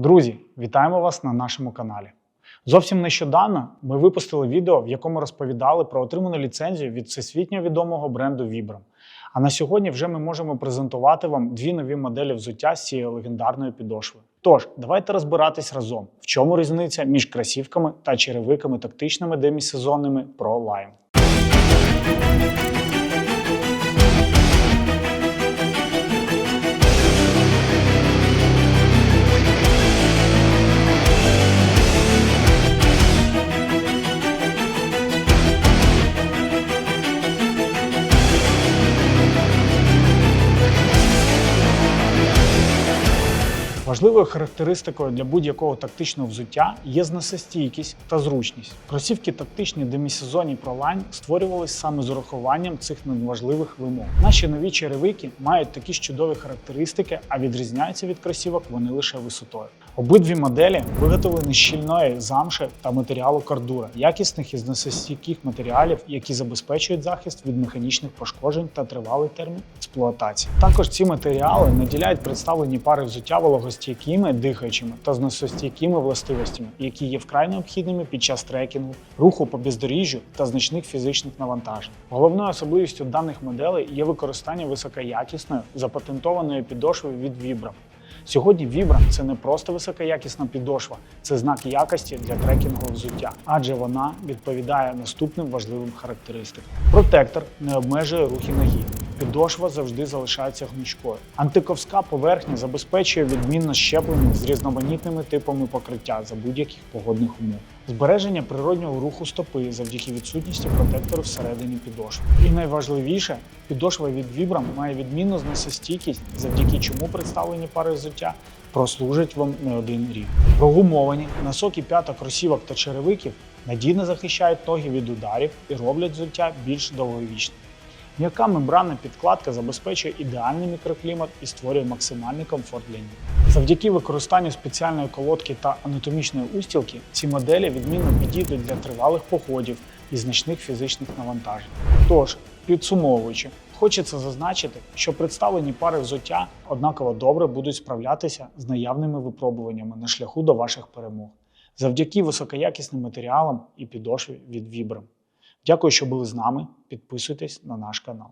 Друзі, вітаємо вас на нашому каналі. Зовсім нещодавно ми випустили відео, в якому розповідали про отриману ліцензію від всесвітньо відомого бренду Vibram. А на сьогодні вже ми можемо презентувати вам дві нові моделі взуття з цією легендарною підошвою. Тож, давайте розбиратись разом, в чому різниця між кросівками та черевиками тактичними демісезонними Pro Важливою характеристикою для будь-якого тактичного взуття є зносостійкість та зручність. Кросівки тактичні демісезонні ProLine створювалися саме з урахуванням цих надважливих вимог. Наші нові черевики мають такі ж чудові характеристики, а відрізняються від кросівок вони лише висотою. Обидві моделі виготовлені з щільної замши та матеріалу кордура, якісних і зносостійких матеріалів, які забезпечують захист від механічних пошкоджень та тривалий термін експлуатації. Також ці матеріали наділяють представлені пари взуття вологостійкими, дихаючими та з зносостійкими властивостями, які є вкрай необхідними під час трекінгу, руху по бездоріжжю та значних фізичних навантажень. Головною особливістю даних моделей є використання високоякісної запатентованої підошви від Vibram. Сьогодні Vibram – це не просто високоякісна підошва, це знак якості для трекінгового взуття, адже вона відповідає наступним важливим характеристикам. Протектор не обмежує рухи ноги. Підошва завжди залишається гнучкою. Антиковська поверхня забезпечує відмінно щеплення з різноманітними типами покриття за будь-яких погодних умов. Збереження природнього руху стопи завдяки відсутності протектору всередині підошви. І найважливіше, підошва від Vibram має відмінну зносостійкість, завдяки чому представлені пари взуття прослужать вам не один рік. Прогумовані носоки п'яток, кросівок та черевиків надійно захищають ноги від ударів і роблять взуття більш довговічним. М'яка мембранна підкладка забезпечує ідеальний мікроклімат і створює максимальний комфорт для ніг. Завдяки використанню спеціальної колодки та анатомічної устілки ці моделі відмінно підійдуть для тривалих походів і значних фізичних навантажень. Тож, підсумовуючи, хочеться зазначити, що представлені пари взуття однаково добре будуть справлятися з наявними випробуваннями на шляху до ваших перемог завдяки високоякісним матеріалам і підошві від Vibram. Дякую, що були з нами. Підписуйтесь на наш канал.